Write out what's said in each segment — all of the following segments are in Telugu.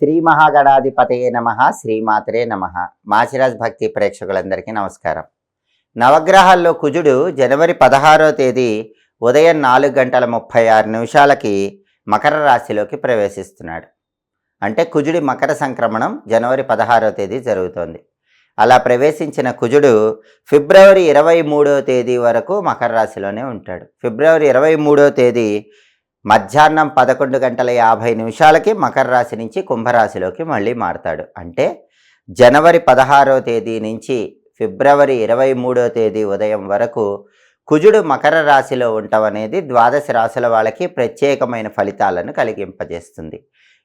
శ్రీ మహాగణాధిపతయే నమ శ్రీమాతరే నమ. మాచిరాజ్ భక్తి ప్రేక్షకులందరికీ నమస్కారం. నవగ్రహాల్లో కుజుడు జనవరి పదహారో తేదీ ఉదయం నాలుగు గంటల ముప్పై ఆరు నిమిషాలకి మకర రాశిలోకి ప్రవేశిస్తున్నాడు. అంటే కుజుడి మకర సంక్రమణం జనవరి పదహారో తేదీ జరుగుతోంది. అలా ప్రవేశించిన కుజుడు ఫిబ్రవరి ఇరవై మూడో తేదీ వరకు మకర రాశిలోనే ఉంటాడు. ఫిబ్రవరి ఇరవై మూడో తేదీ మధ్యాహ్నం పదకొండు గంటల యాభై నిమిషాలకి మకర రాశి నుంచి కుంభరాశిలోకి మళ్ళీ మారతాడు. అంటే జనవరి పదహారో తేదీ నుంచి ఫిబ్రవరి ఇరవై మూడో తేదీ ఉదయం వరకు కుజుడు మకర రాశిలో ఉండటం అనేది ద్వాదశ రాశుల వాళ్ళకి ప్రత్యేకమైన ఫలితాలను కలిగింపజేస్తుంది.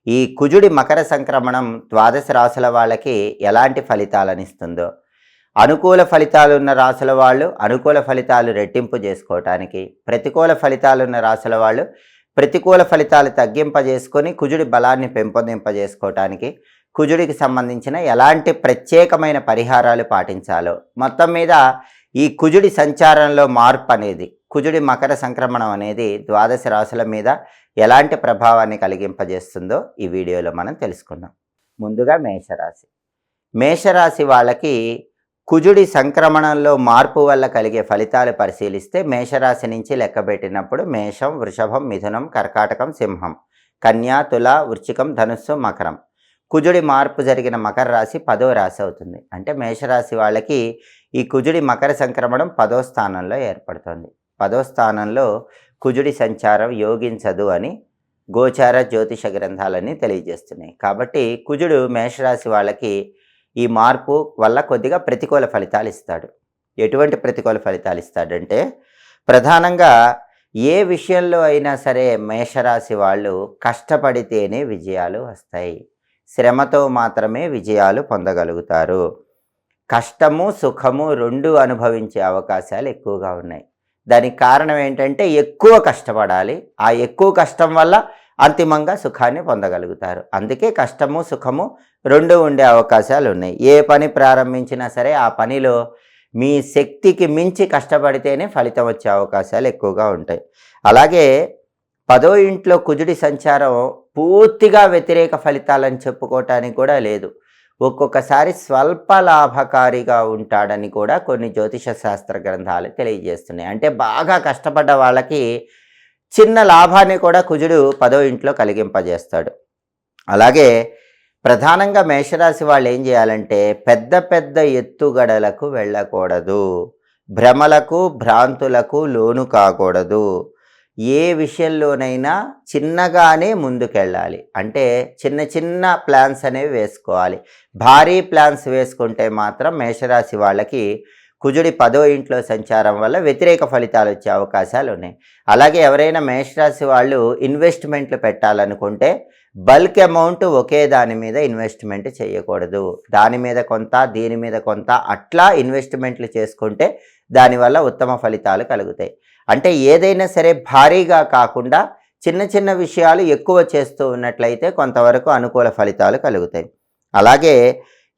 ఈ కుజుడి మకర సంక్రమణం ద్వాదశ రాశుల వాళ్ళకి ఎలాంటి ఫలితాలను ఇస్తుందో అనుకూల ఫలితాలు ఉన్న రాశుల వాళ్ళు అనుకూల ఫలితాలు రెట్టింపు చేసుకోవటానికి ప్రతికూల ఫలితాలు ఉన్న రాశుల వాళ్ళు ప్రతికూల ఫలితాలు తగ్గింపజేసుకొని కుజుడి బలాన్ని పెంపొందింపజేసుకోవటానికి కుజుడికి సంబంధించిన ఎలాంటి ప్రత్యేకమైన పరిహారాలు పాటించాలో. మొత్తం మీద ఈ కుజుడి సంచారంలో మార్పు అనేది కుజుడి మకర సంక్రమణం అనేది ద్వాదశ రాశుల మీద ఎలాంటి ప్రభావాన్ని కలిగింపజేస్తుందో ఈ వీడియోలో మనం తెలుసుకుందాం. ముందుగా మేషరాశి. మేషరాశి వాళ్ళకి కుజుడి సంక్రమణంలో మార్పు వల్ల కలిగే ఫలితాలు పరిశీలిస్తే మేషరాశి నుంచి లెక్కబెట్టినప్పుడు మేషం వృషభం మిథునం కర్కాటకం సింహం కన్యా తుల వృచ్చికం ధనుస్సు మకరం. కుజుడి మార్పు జరిగిన మకర రాశి పదో రాశి అవుతుంది. అంటే మేషరాశి వాళ్ళకి ఈ కుజుడి మకర సంక్రమణం పదో స్థానంలో ఏర్పడుతుంది. పదో స్థానంలో కుజుడి సంచారం యోగించదు అని గోచార జ్యోతిష గ్రంథాలన్నీ తెలియజేస్తున్నాయి. కాబట్టి కుజుడు మేషరాశి వాళ్ళకి ఈ మార్పు వల్ల కొద్దిగా ప్రతికూల ఫలితాలు ఇస్తాడు. ఎటువంటి ప్రతికూల ఫలితాలు ఇస్తాడంటే ప్రధానంగా ఏ విషయంలో అయినా సరే మేషరాశి వాళ్ళు కష్టపడితేనే విజయాలు వస్తాయి. శ్రమతో మాత్రమే విజయాలు పొందగలుగుతారు. కష్టము సుఖము రెండు అనుభవించే అవకాశాలు ఎక్కువగా ఉన్నాయి. దానికి కారణం ఏంటంటే ఎక్కువ కష్టపడాలి. ఆ ఎక్కువ కష్టం వల్ల అంతిమంగా సుఖాన్ని పొందగలుగుతారు. అందుకే కష్టము సుఖము రెండు ఉండే అవకాశాలు ఉన్నాయి ఏ పని ప్రారంభించినా సరే ఆ పనిలో మీ శక్తికి మించి కష్టపడితేనే ఫలితం వచ్చే అవకాశాలు ఎక్కువగా ఉంటాయి. అలాగే పదో ఇంట్లో కుజుడి సంచారం పూర్తిగా వ్యతిరేక ఫలితాలని చెప్పుకోవటానికి కూడా లేదు. ఒక్కొక్కసారి స్వల్ప లాభకారిగా ఉంటాడని కూడా కొన్ని జ్యోతిష శాస్త్ర గ్రంథాలు తెలియజేస్తున్నాయి. అంటే బాగా కష్టపడ్డ వాళ్ళకి చిన్న లాభాన్ని కూడా కుజుడు పదో ఇంట్లో కలిగింపజేస్తాడు. అలాగే ప్రధానంగా మేషరాశి వాళ్ళు ఏం చేయాలంటే పెద్ద పెద్ద ఎత్తుగడలకు వెళ్ళకూడదు. భ్రమలకు భ్రాంతులకు లోను కాకూడదు. ఏ విషయంలోనైనా చిన్నగానే ముందుకెళ్ళాలి. అంటే చిన్న చిన్న ప్లాన్స్ అనేవి వేసుకోవాలి. భారీ ప్లాన్స్ వేసుకుంటే మాత్రం మేషరాశి వాళ్ళకి కుజుడి పదో ఇంట్లో సంచారం వల్ల వ్యతిరేక ఫలితాలు వచ్చే అవకాశాలు ఉన్నాయి. అలాగే ఎవరైనా మేషరాశి వాళ్ళు ఇన్వెస్ట్మెంట్లు పెట్టాలనుకుంటే బల్క్ అమౌంట్ ఒకే దాని మీద ఇన్వెస్ట్మెంట్ చేయకూడదు. దాని మీద కొంత దీని మీద కొంత అట్లా ఇన్వెస్ట్మెంట్లు చేసుకుంటే దానివల్ల ఉత్తమ ఫలితాలు కలుగుతాయి. అంటే ఏదైనా సరే భారీగా కాకుండా చిన్న చిన్న విషయాలు ఎక్కువ చేస్తూ ఉన్నట్లయితే కొంతవరకు అనుకూల ఫలితాలు కలుగుతాయి. అలాగే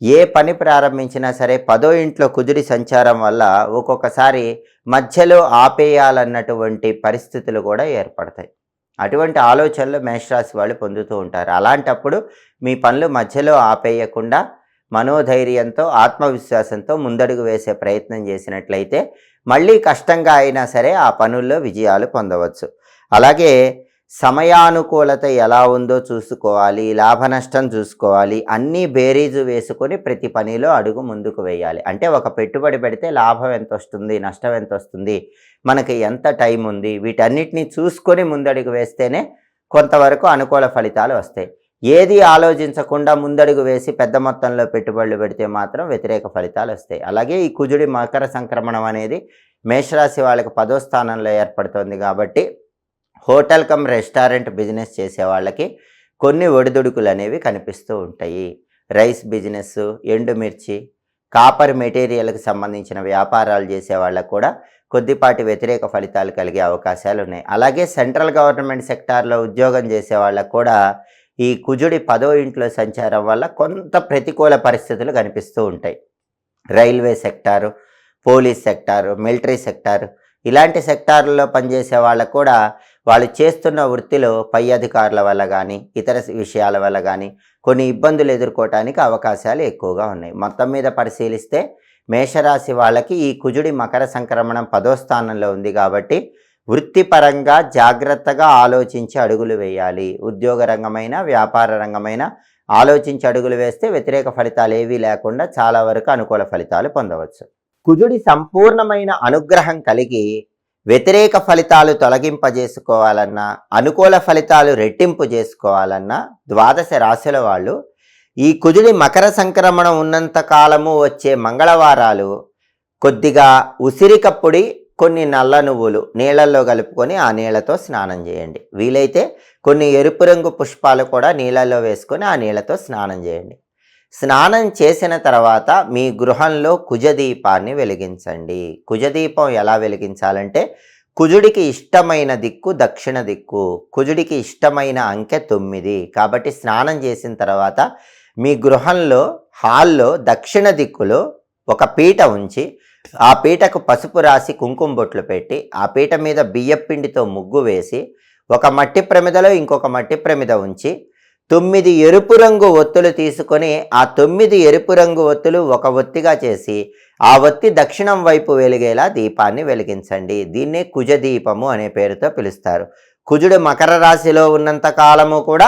ఏ పని ప్రారంభించినా సరే పదో ఇంట్లో కుదిరి సంచారం వల్ల ఒక్కొక్కసారి మధ్యలో ఆపేయాలన్నటువంటి పరిస్థితులు కూడా ఏర్పడతాయి. అటువంటి ఆలోచనలు మేషరాశి వాళ్ళు పొందుతూ ఉంటారు. అలాంటప్పుడు మీ పనులు మధ్యలో ఆపేయకుండా మనోధైర్యంతో ఆత్మవిశ్వాసంతో ముందడుగు వేసే ప్రయత్నం చేసినట్లయితే మళ్ళీ కష్టంగా అయినా సరే ఆ పనుల్లో విజయాలు పొందవచ్చు. అలాగే సమయానుకూలత ఎలా ఉందో చూసుకోవాలి లాభ నష్టం చూసుకోవాలి అన్నీ బేరీజు వేసుకొని ప్రతి పనిలో అడుగు ముందుకు వేయాలి. అంటే ఒక పెట్టుబడి పెడితే లాభం ఎంత వస్తుంది నష్టం ఎంత వస్తుంది మనకి ఎంత టైం ఉంది వీటన్నిటిని చూసుకొని ముందడుగు వేస్తేనే కొంతవరకు అనుకూల ఫలితాలు వస్తాయి. ఏది ఆలోచించకుండా ముందడుగు వేసి పెద్ద మొత్తంలో పెట్టుబడులు పెడితే మాత్రం వ్యతిరేక ఫలితాలు వస్తాయి. అలాగే ఈ కుజుడి మకర సంక్రమణం అనేది మేషరాశి వాళ్ళకి పదో స్థానంలో ఏర్పడుతుంది కాబట్టి హోటల్ కమ్ రెస్టారెంట్ బిజినెస్ చేసే వాళ్ళకి కొన్ని ఒడిదుడుకులు అనేవి కనిపిస్తూ ఉంటాయి. రైస్ బిజినెస్ ఎండుమిర్చి కాపర్ మెటీరియల్కి సంబంధించిన వ్యాపారాలు చేసే వాళ్ళకు కూడా కొద్దిపాటి వ్యతిరేక ఫలితాలు కలిగే అవకాశాలు ఉన్నాయి. అలాగే సెంట్రల్ గవర్నమెంట్ సెక్టార్లో ఉద్యోగం చేసే వాళ్ళకు కూడా ఈ కుజుడి పదో ఇంట్లో సంచారం వల్ల కొంత ప్రతికూల పరిస్థితులు కనిపిస్తూ ఉంటాయి. Railway sector police sector military sector ఇలాంటి సెక్టార్లలో పనిచేసే వాళ్ళకు కూడా వాళ్ళు చేస్తున్న వృత్తిలో పై అధికారుల వల్ల కానీ ఇతర విషయాల వల్ల కానీ కొన్ని ఇబ్బందులు ఎదుర్కోవటానికి అవకాశాలు ఎక్కువగా ఉన్నాయి. మొత్తం మీద పరిశీలిస్తే మేషరాశి వాళ్ళకి ఈ కుజుడి మకర సంక్రమణం పదో స్థానంలో ఉంది కాబట్టి వృత్తిపరంగా జాగ్రత్తగా ఆలోచించి అడుగులు వేయాలి. ఉద్యోగ రంగమైన వ్యాపార రంగమైన ఆలోచించి అడుగులు వేస్తే వ్యతిరేక ఫలితాలు ఏవీ లేకుండా చాలా వరకు అనుకూల ఫలితాలు పొందవచ్చు. కుజుడి సంపూర్ణమైన అనుగ్రహం కలిగి వ్యతిరేక ఫలితాలు తొలగింపజేసుకోవాలన్నా అనుకూల ఫలితాలు రెట్టింపు చేసుకోవాలన్నా ద్వాదశ రాశుల వాళ్ళు ఈ కుజుడి మకర సంక్రమణం ఉన్నంత కాలము వచ్చే మంగళవారాలు కొద్దిగా ఉసిరికప్పుడి కొన్ని నల్ల నువ్వులు నీళ్ళల్లో కలుపుకొని ఆ నీళ్ళతో స్నానం చేయండి. వీలైతే కొన్ని ఎరుపు రంగు పుష్పాలు కూడా నీళ్ళల్లో వేసుకొని ఆ నీళ్ళతో స్నానం చేయండి. స్నానం చేసిన తర్వాత మీ గృహంలో కుజదీపాన్ని వెలిగించండి. కుజదీపం ఎలా వెలిగించాలంటే కుజుడికి ఇష్టమైన దిక్కు దక్షిణ దిక్కు కుజుడికి ఇష్టమైన అంకె తొమ్మిది. కాబట్టి స్నానం చేసిన తర్వాత మీ గృహంలో హాల్లో దక్షిణ దిక్కులో ఒక పీట ఉంచి ఆ పీటకు పసుపు రాసి కుంకుమ బొట్లు పెట్టి ఆ పీట మీద బియ్యపిండితో ముగ్గు వేసి ఒక మట్టి ప్రమిదలో ఇంకొక మట్టి ప్రమిద ఉంచి తొమ్మిది ఎరుపు రంగు ఒత్తులు తీసుకొని ఆ తొమ్మిది ఎరుపు రంగు ఒత్తులు ఒక ఒత్తిగా చేసి ఆ ఒత్తి దక్షిణం వైపు వెలిగేలా దీపాన్ని వెలిగించండి. దీన్నే కుజ దీపము అనే పేరుతో పిలుస్తారు. కుజుడు మకర రాశిలో ఉన్నంత కాలము కూడా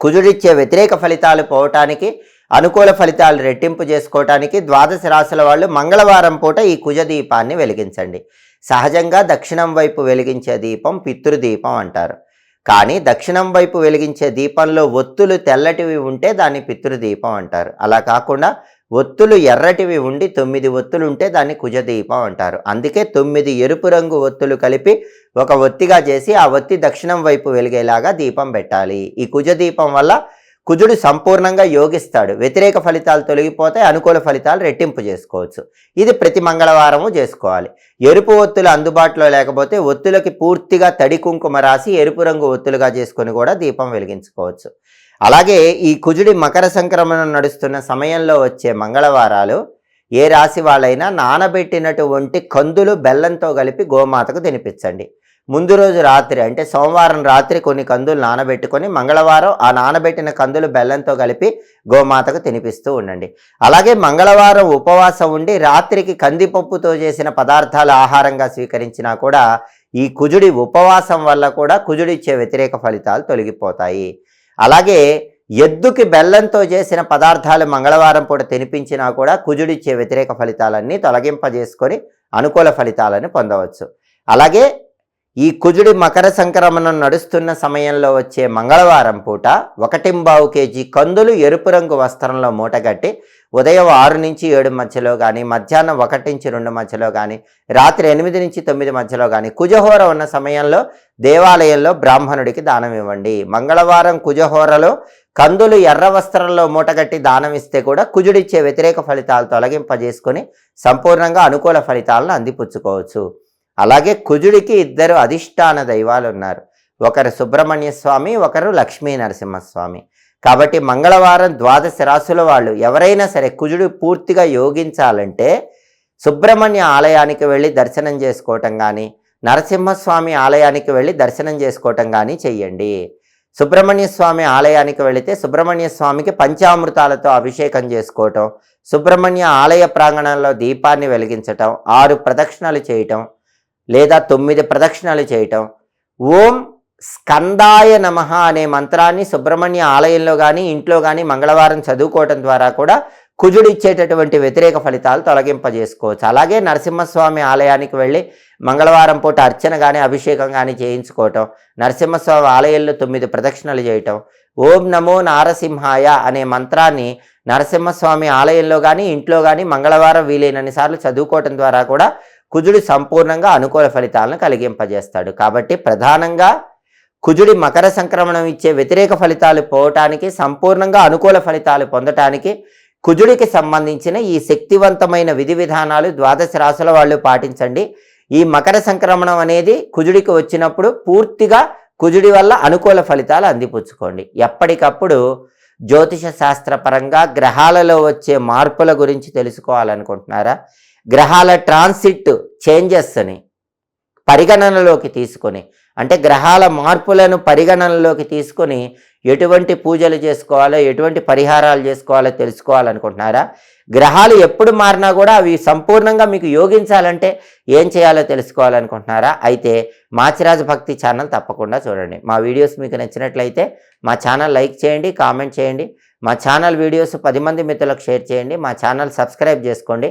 కుజుడిచ్చే వ్యతిరేక ఫలితాలు పోవటానికి అనుకూల ఫలితాలు రెట్టింపు చేసుకోవటానికి ద్వాదశ రాశుల వాళ్ళు మంగళవారం పూట ఈ కుజ దీపాన్ని వెలిగించండి. సహజంగా దక్షిణం వైపు వెలిగించే దీపం పితృదీపం అంటారు. కానీ దక్షిణం వైపు వెలిగించే దీపంలో ఒత్తులు తెల్లటివి ఉంటే దాన్ని పితృదీపం అంటారు. అలా కాకుండా ఒత్తులు ఎర్రటివి ఉండి తొమ్మిది ఒత్తులు ఉంటే దాన్ని కుజదీపం అంటారు. అందుకే తొమ్మిది ఎరుపు రంగు ఒత్తులు కలిపి ఒక ఒత్తిగా చేసి ఆ ఒత్తి దక్షిణం వైపు వెలిగేలాగా దీపం పెట్టాలి. ఈ కుజదీపం వల్ల కుజుడు సంపూర్ణంగా యోగిస్తాడు. వ్యతిరేక ఫలితాలు తొలగిపోతే అనుకూల ఫలితాలు రెట్టింపు చేసుకోవచ్చు. ఇది ప్రతి మంగళవారము చేసుకోవాలి. ఎరుపు ఒత్తులు అందుబాటులో లేకపోతే ఒత్తులకి పూర్తిగా తడి కుంకుమ రాసి ఎరుపు రంగు ఒత్తులుగా చేసుకొని కూడా దీపం వెలిగించుకోవచ్చు. అలాగే ఈ కుజుడి మకర సంక్రమణం నడుస్తున్న సమయంలో వచ్చే మంగళవారాలు ఏ రాశి వాళ్ళైనా నానబెట్టినటువంటి కందులు బెల్లంతో కలిపి గోమాతకు తినిపించండి. ముందు రోజు రాత్రి అంటే సోమవారం రాత్రి కొన్ని కందులు నానబెట్టుకొని మంగళవారం ఆ నానబెట్టిన కందులు బెల్లంతో కలిపి గోమాతకు తినిపిస్తూ ఉండండి. అలాగే మంగళవారం ఉపవాసం ఉండి రాత్రికి కందిపప్పుతో చేసిన పదార్థాలు ఆహారంగా స్వీకరించినా కూడా ఈ కుజుడి ఉపవాసం వల్ల కూడా కుజుడిచ్చే వ్యతిరేక ఫలితాలు తొలగిపోతాయి. అలాగే ఎద్దుకి బెల్లంతో చేసిన పదార్థాలు మంగళవారం పూట తినిపించినా కూడా కుజుడిచ్చే వ్యతిరేక ఫలితాలన్నీ తొలగింపజేసుకొని అనుకూల ఫలితాలను పొందవచ్చు. అలాగే ఈ కుజుడి మకర సంక్రమణం నడుస్తున్న సమయంలో వచ్చే మంగళవారం పూట ఒకటింబావు కేజీ కందులు ఎరుపు రంగు వస్త్రంలో మూటగట్టి ఉదయం ఆరు నుంచి ఏడు మధ్యలో కానీ మధ్యాహ్నం ఒకటి నుంచి రెండు మధ్యలో కానీ రాత్రి ఎనిమిది నుంచి తొమ్మిది మధ్యలో కానీ కుజహోర ఉన్న సమయంలో దేవాలయంలో బ్రాహ్మణుడికి దానం ఇవ్వండి. మంగళవారం కుజహోరలో కందులు ఎర్ర వస్త్రంలో మూటగట్టి దానం ఇస్తే కూడా కుజుడిచ్చే వ్యతిరేక ఫలితాలు తొలగింపజేసుకొని సంపూర్ణంగా అనుకూల ఫలితాలను అందిపుచ్చుకోవచ్చు. అలాగే కుజుడికి ఇద్దరు అధిష్టాన దైవాలు ఉన్నారు ఒకరు సుబ్రహ్మణ్య స్వామి ఒకరు లక్ష్మీ నరసింహస్వామి కాబట్టి మంగళవారం ద్వాదశ రాసుల వాళ్ళు ఎవరైనా సరే కుజుడు పూర్తిగా యోగించాలంటే సుబ్రహ్మణ్య ఆలయానికి వెళ్ళి దర్శనం చేసుకోవటం కానీ నరసింహస్వామి ఆలయానికి వెళ్ళి దర్శనం చేసుకోవటం కానీ చెయ్యండి. సుబ్రహ్మణ్య స్వామి ఆలయానికి వెళితే సుబ్రహ్మణ్య స్వామికి పంచామృతాలతో అభిషేకం చేసుకోవటం సుబ్రహ్మణ్య ఆలయ ప్రాంగణంలో దీపాన్ని వెలిగించటం ఆరు ప్రదక్షిణలు చేయటం లేదా తొమ్మిది ప్రదక్షిణలు చేయటం. ఓం స్కందాయ నమ అనే మంత్రాన్ని సుబ్రహ్మణ్య ఆలయంలో కానీ ఇంట్లో కానీ మంగళవారం చదువుకోవటం ద్వారా కూడా కుజుడిచ్చేటటువంటి వ్యతిరేక ఫలితాలు తొలగింపజేసుకోవచ్చు. అలాగే నరసింహస్వామి ఆలయానికి వెళ్ళి మంగళవారం పూట అర్చన కానీ అభిషేకం కానీ చేయించుకోవటం. నరసింహస్వామి ఆలయంలో తొమ్మిది ప్రదక్షిణలు చేయటం. ఓం నమో నారసింహాయ అనే మంత్రాన్ని నరసింహస్వామి ఆలయంలో కానీ ఇంట్లో కానీ మంగళవారం వీలైనన్ని సార్లు చదువుకోవటం ద్వారా కూడా కుజుడు సంపూర్ణంగా అనుకూల ఫలితాలను కలిగింపజేస్తాడు. కాబట్టి ప్రధానంగా కుజుడి మకర సంక్రమణం ఇచ్చే వ్యతిరేక ఫలితాలు పోవటానికి సంపూర్ణంగా అనుకూల ఫలితాలు పొందటానికి కుజుడికి సంబంధించిన ఈ శక్తివంతమైన విధి విధానాలు ద్వాదశ రాశుల వాళ్ళు పాటించండి. ఈ మకర సంక్రమణం అనేది కుజుడికి వచ్చినప్పుడు పూర్తిగా కుజుడి వల్ల అనుకూల ఫలితాలు అందిపుచ్చుకోండి. ఎప్పటికప్పుడు జ్యోతిష శాస్త్రపరంగా గ్రహాలలో వచ్చే మార్పుల గురించి తెలుసుకోవాలనుకుంటున్నారా? గ్రహాల ట్రాన్సిట్ చేంజెస్ని పరిగణనలోకి తీసుకొని అంటే గ్రహాల మార్పులను పరిగణనలోకి తీసుకొని ఎటువంటి పూజలు చేసుకోవాలో ఎటువంటి పరిహారాలు చేసుకోవాలో తెలుసుకోవాలనుకుంటున్నారా? గ్రహాలు ఎప్పుడు మారినా కూడా అవి సంపూర్ణంగా మీకు యోగించాలంటే ఏం చేయాలో తెలుసుకోవాలనుకుంటున్నారా? అయితే మాచిరాజు భక్తి ఛానల్ తప్పకుండా చూడండి. మా వీడియోస్ మీకు నచ్చినట్లయితే మా ఛానల్ లైక్ చేయండి కామెంట్ చేయండి. మా ఛానల్ వీడియోస్ పది మంది మిత్రులకు షేర్ చేయండి. మా ఛానల్ సబ్స్క్రైబ్ చేసుకోండి.